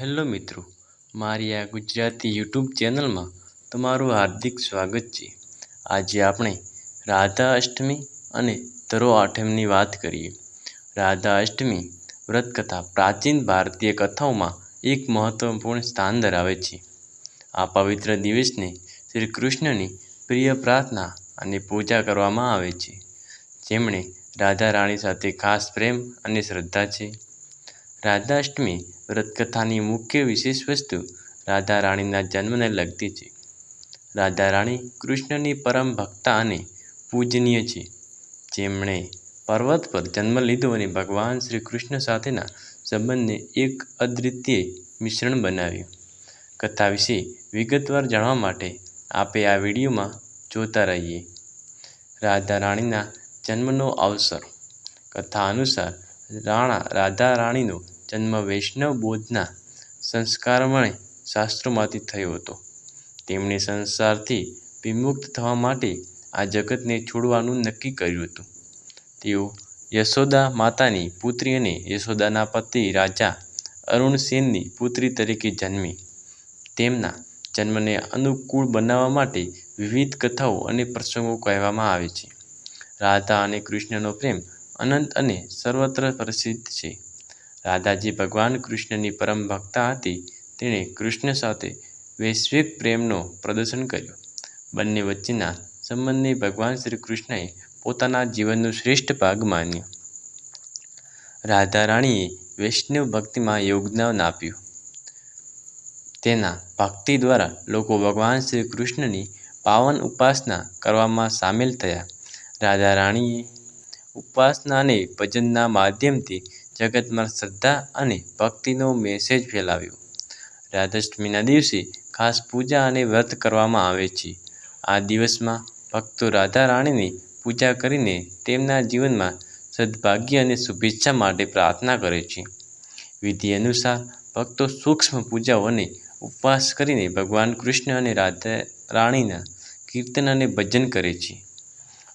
Hello મિત્રો, મારી આ ગુજરાતી યુટ્યુબ ચેનલમાં તમારું હાર્દિક સ્વાગત છે. આજે આપણે રાધા અષ્ટમી અને ધરો આઠમની વાત કરીએ. રાધા અષ્ટમી વ્રતકથા પ્રાચીન ભારતીય કથાઓમાં એક મહત્વપૂર્ણ સ્થાન ધરાવે છે. આ પવિત્ર દિવસને શ્રી કૃષ્ણની પ્રિય પ્રાર્થના અને પૂજા કરવામાં આવે છે. જેમણે રાધા રાણી સાથે ખાસ પ્રેમ અને શ્રદ્ધા છે. રાધા અષ્ટમી વ્રતકથાની મુખ્ય વિશેષ વસ્તુ રાધા રાણીના જન્મને લગતી છે. રાધા રાણી કૃષ્ણની પરમ ભક્તા અને પૂજનીય છે. જેમણે પર્વત પર જન્મ લીધો અને ભગવાન શ્રી કૃષ્ણ સાથેના સંબંધને એક અદ્વિતીય મિશ્રણ બનાવ્યું. કથા વિશે વિગતવાર જાણવા માટે આપે આ વિડીયોમાં જોતા રહીએ. રાધા રાણીના જન્મનો અવસર. કથા અનુસાર રાણા રાધા રાણીનો જન્મ વૈષ્ણવ બોધના સંસ્કારમય શાસ્ત્રોમાંથી થયો હતો. તેમણે સંસારથી વિમુક્ત થવા માટે આ જગતને છોડવાનું નક્કી કર્યું હતું. તેઓ યશોદા માતાની પુત્રી અને યશોદાના પતિ રાજા અરુણસેનની પુત્રી તરીકે જન્મી. તેમના જન્મને અનુકૂળ બનાવવા માટે વિવિધ કથાઓ અને પ્રસંગો કહેવામાં આવે છે. રાધા અને કૃષ્ણનો પ્રેમ અનંત અને સર્વત્ર પ્રસિદ્ધ છે. રાધાજી ભગવાન કૃષ્ણની પરમ ભક્તા હતી. તેણે કૃષ્ણ સાથે વૈશ્વિક પ્રેમનો પ્રદર્શન કર્યો. બંને વચ્ચેના સંબંધને ભગવાન શ્રી કૃષ્ણએ પોતાના જીવનનો શ્રેષ્ઠ ભાગ માન્યો. રાધા રાણીએ વૈષ્ણવ ભક્તિમાં યોગદાન આપ્યું. તેના ભક્તિ દ્વારા લોકો ભગવાન શ્રી કૃષ્ણની પાવન ઉપાસના કરવામાં સામેલ થયા. રાધા રાણીએ ઉપાસના અને ભજનના માધ્યમથી જગતમાં શ્રદ્ધા અને ભક્તિનો મેસેજ ફેલાવ્યો. રાધાષ્ટમીના દિવસે ખાસ પૂજા અને વ્રત કરવામાં આવે છે. આ દિવસમાં ભક્તો રાધા રાણીની પૂજા કરીને તેમના જીવનમાં સદભાગ્ય અને શુભેચ્છા માટે પ્રાર્થના કરે છે. વિધિ અનુસાર ભક્તો સૂક્ષ્મ પૂજાઓ અને ઉપવાસ કરીને ભગવાન કૃષ્ણ અને રાધા રાણીના કીર્તન અને ભજન કરે છે.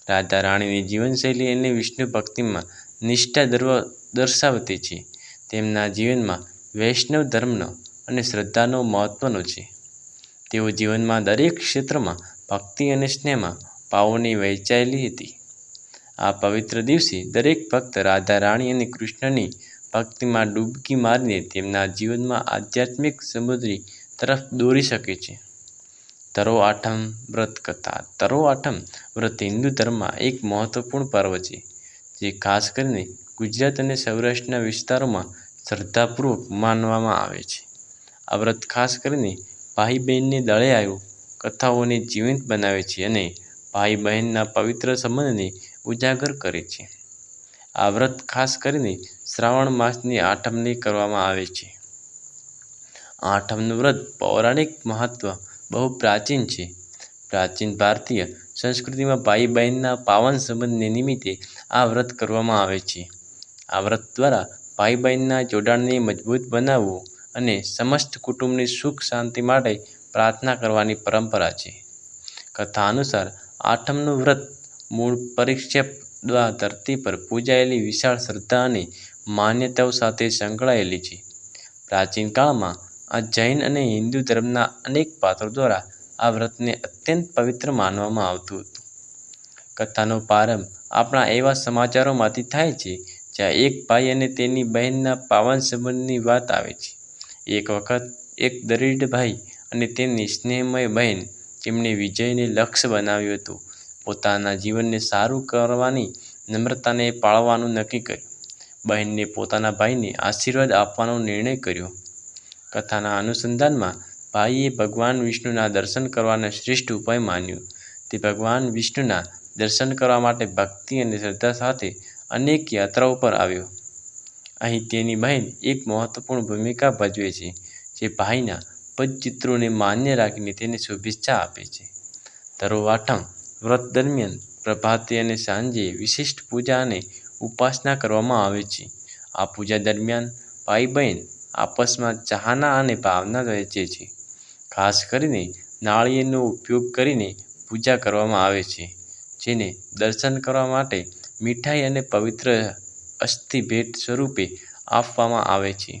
રાધા રાણીની જીવનશૈલી અને વિષ્ણુ ભક્તિમાં નિષ્ઠા દર્શાવતી છે. તેમના જીવનમાં વૈષ્ણવ ધર્મનો અને શ્રદ્ધાનો મહત્ત્વનો છે. તેઓ જીવનમાં દરેક ક્ષેત્રમાં ભક્તિ અને સ્નેહમાં પાવોની વહેંચાયેલી હતી. આ પવિત્ર દિવસે દરેક ભક્ત રાધા રાણી અને કૃષ્ણની ભક્તિમાં ડૂબકી મારીને તેમના જીવનમાં આધ્યાત્મિક સમુદ્રી તરફ દોરી શકે છે. તરો આઠમ વ્રત કથા. તરો આઠમ વ્રત હિન્દુ ધર્મમાં એક મહત્વપૂર્ણ પર્વ છે. જે ખાસ કરીને ગુજરાત અને સૌરાષ્ટ્રના વિસ્તારોમાં શ્રદ્ધાપૂર્વક માનવામાં આવે છે. આ વ્રત ખાસ કરીને ભાઈ બહેનને દળે આવ્યું, કથાઓને જીવંત બનાવે છે અને ભાઈ બહેનના પવિત્ર સંબંધને ઉજાગર કરે છે. આ વ્રત ખાસ કરીને શ્રાવણ માસની આઠમની કરવામાં આવે છે. આઠમનું વ્રત પૌરાણિક મહત્વ બહુ પ્રાચીન છે. પ્રાચીન ભારતીય સંસ્કૃતિમાં ભાઈ બહેનના પાવન સંબંધને નિમિત્તે આ વ્રત કરવામાં આવે છે. આ વ્રત દ્વારા ભાઈ બહેનના જોડાણને મજબૂત બનાવવું અને સમસ્ત કુટુંબની સુખ શાંતિ માટે પ્રાર્થના કરવાની પરંપરા છે. કથા અનુસાર આઠમનું વ્રત મૂળ પરિક્ષેપ દ્વારા ધરતી પર પૂજાયેલી વિશાળ શ્રદ્ધા અને માન્યતાઓ સાથે સંકળાયેલી છે. પ્રાચીન કાળમાં આ જૈન અને હિન્દુ ધર્મના અનેક પાત્રો દ્વારા આ વ્રતને અત્યંત પવિત્ર માનવામાં આવતું હતું. કથાનો પ્રારંભ આપણા એવા સમાચારોમાંથી થાય છે, જ્યાં એક ભાઈ અને તેની બહેનના પાવન સંબંધની વાત આવે છે. એક વખત એક દરિદ્ર ભાઈ અને તેમની સ્નેહમય બહેન જેમણે વિજયને લક્ષ્ય બનાવ્યું હતું, પોતાના જીવનને સારું કરવાની નમ્રતાને પાળવાનું નક્કી કર્યું. બહેનને પોતાના ભાઈને આશીર્વાદ આપવાનો નિર્ણય કર્યો. કથાના અનુસંધાનમાં ભાઈએ ભગવાન વિષ્ણુના દર્શન કરવાના શ્રેષ્ઠ ઉપાય માન્યું. તે ભગવાન વિષ્ણુના દર્શન કરવા માટે ભક્તિ અને શ્રદ્ધા સાથે અનેક યાત્રાઓ પર આવ્યો. અહીં તેની બહેન એક મહત્વપૂર્ણ ભૂમિકા ભજવે છે, જે ભાઈના પદચિત્રોને માન્ય રાખીને તેને શુભેચ્છા આપે છે. ધરોવાઠમ વ્રત દરમિયાન પ્રભાતે અને સાંજે વિશિષ્ટ પૂજા અને ઉપાસના કરવામાં આવે છે. આ પૂજા દરમિયાન ભાઈ બહેન આપસમાં ચાહના અને ભાવના વહેંચે છે. ખાસ કરીને નાળિયેરનો ઉપયોગ કરીને પૂજા કરવામાં આવે છે, જેને દર્શન કરવા માટે મીઠાઈ અને પવિત્ર અસ્થિ ભેટ સ્વરૂપે આપવામાં આવે છે.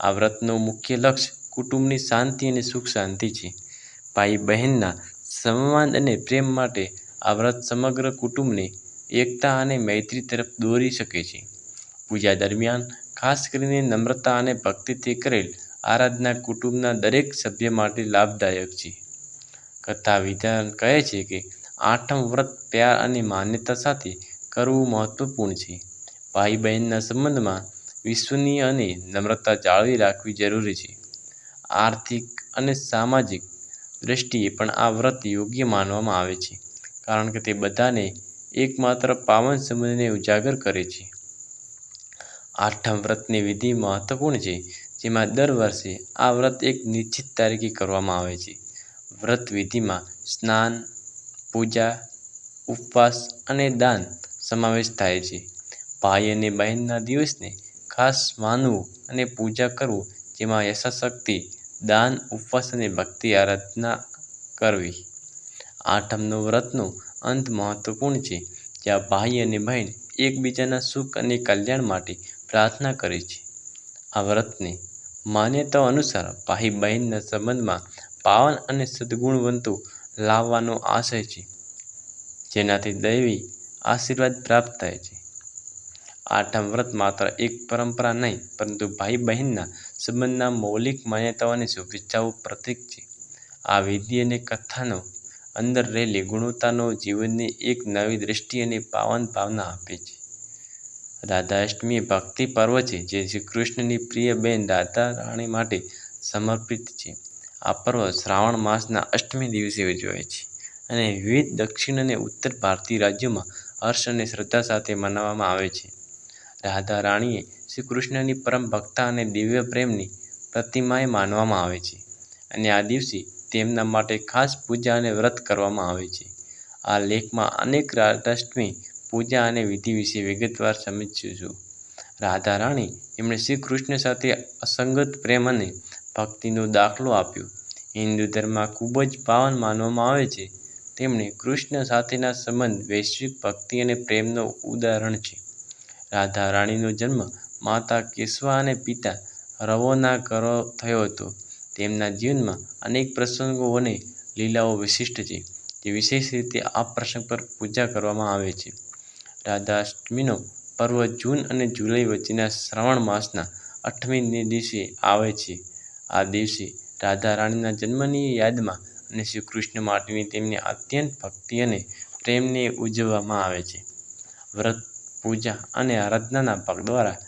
આ વ્રતનો મુખ્ય લક્ષ્ય કુટુંબની શાંતિ અને સુખ શાંતિ છે. ભાઈ બહેનના સંવાદ અને પ્રેમ માટે આ વ્રત સમગ્ર કુટુંબને એકતા અને મૈત્રી તરફ દોરી શકે છે. પૂજા દરમિયાન ખાસ કરીને નમ્રતા અને ભક્તિથી કરેલ આરાધના કુટુંબના દરેક સભ્ય માટે લાભદાયક છે. કથા વિધાન કહે છે કે આઠમ વ્રત પ્યાર અને માન્યતા સાથે કરવું મહત્વપૂર્ણ છે. ભાઈ બહેનના સંબંધમાં વિશ્વનીય અને નમ્રતા જાળવી રાખવી જરૂરી છે. આર્થિક અને સામાજિક દ્રષ્ટિએ પણ આ વ્રત યોગ્ય માનવામાં આવે છે, કારણ કે તે બધાને એકમાત્ર પાવન સંબંધને ઉજાગર કરે છે. આઠમ વ્રતની વિધિ મહત્વપૂર્ણ છે. જેમાં દર વર્ષે આ વ્રત એક નિશ્ચિત તારીખે કરવામાં આવે છે. વ્રત વિધિમાં સ્નાન, પૂજા, ઉપવાસ અને દાન સમાવેશ થાય છે. ભાઈ અને બહેનના દિવસને ખાસ માનવું અને પૂજા કરવું, જેમાં યથાશક્તિ દાન, ઉપવાસ અને ભક્તિ આરાધના કરવી. આઠમનો વ્રતનો અંત મહત્વપૂર્ણ છે, જ્યાં ભાઈ અને બહેન એકબીજાના સુખ અને કલ્યાણ માટે પ્રાર્થના કરે છે. આ વ્રતને માન્યતાઓ અનુસાર ભાઈ બહેનના સંબંધમાં પાવન અને સદગુણવંતો લાવવાનો આશય છે, જેનાથી દૈવી આશીર્વાદ પ્રાપ્ત થાય છે. આઠમ વ્રત માત્ર એક પરંપરા નહીં, પરંતુ ભાઈ બહેનના સંબંધના મૌલિક માન્યતાઓ અને શુભેચ્છાઓ પ્રતીક છે. આ વિધિ અને કથાનો અંદર રહેલી ગુણવત્તાનો જીવનની એક નવી દ્રષ્ટિ અને પાવન ભાવના આપે છે. રાધા અષ્ટમી એ ભક્તિ પર્વ છે, જે શ્રી કૃષ્ણની પ્રિય બહેન રાધા રાણી માટે સમર્પિત છે. આ પર્વ શ્રાવણ માસના અષ્ટમી દિવસે ઉજવાય છે અને વિવિધ દક્ષિણ અને ઉત્તર ભારતીય રાજ્યોમાં હર્ષ અને શ્રદ્ધા સાથે મનાવવામાં આવે છે. રાધા રાણીએ શ્રી કૃષ્ણની પરમ ભક્તા અને દિવ્ય પ્રેમની પ્રતિમાએ માનવામાં આવે છે અને આ દિવસે તેમના માટે ખાસ પૂજા અને વ્રત કરવામાં આવે છે. આ લેખમાં અનેક રાધાષ્ટમી પૂજા અને વિધિ વિશે વિગતવાર સમજીશું રાધા રાણી એમણે શ્રી કૃષ્ણ સાથે અસંગત પ્રેમ અને ભક્તિનો દાખલો આપ્યો. હિન્દુ ધર્મમાં ખૂબ જ પાવન માનવામાં આવે છે. તેમણે કૃષ્ણ સાથેના સંબંધ, વૈશ્વિક ભક્તિ અને પ્રેમનો ઉદાહરણ છે. રાધા રાણીનો જન્મ માતા કેશવા અને પિતા રવોના ઘરો થયો હતો. તેમના જીવનમાં અનેક પ્રસંગો અને લીલાઓ વિશિષ્ટ છે, જે વિશેષ રીતે આ પ્રસંગ પર પૂજા કરવામાં આવે છે. રાધાષ્ટમીનો પર્વ જૂન અને જુલાઈ વચ્ચેના શ્રાવણ માસના અઠમીને દિવસે આવે છે. આ દિવસે રાધા રાણીના જન્મની યાદમાં અને શ્રી કૃષ્ણ માટેની તેમની અત્યંત ભક્તિ અને પ્રેમને ઉજવવામાં આવે છે. વ્રત, પૂજા અને આરાધનાના ભાગ દ્વારા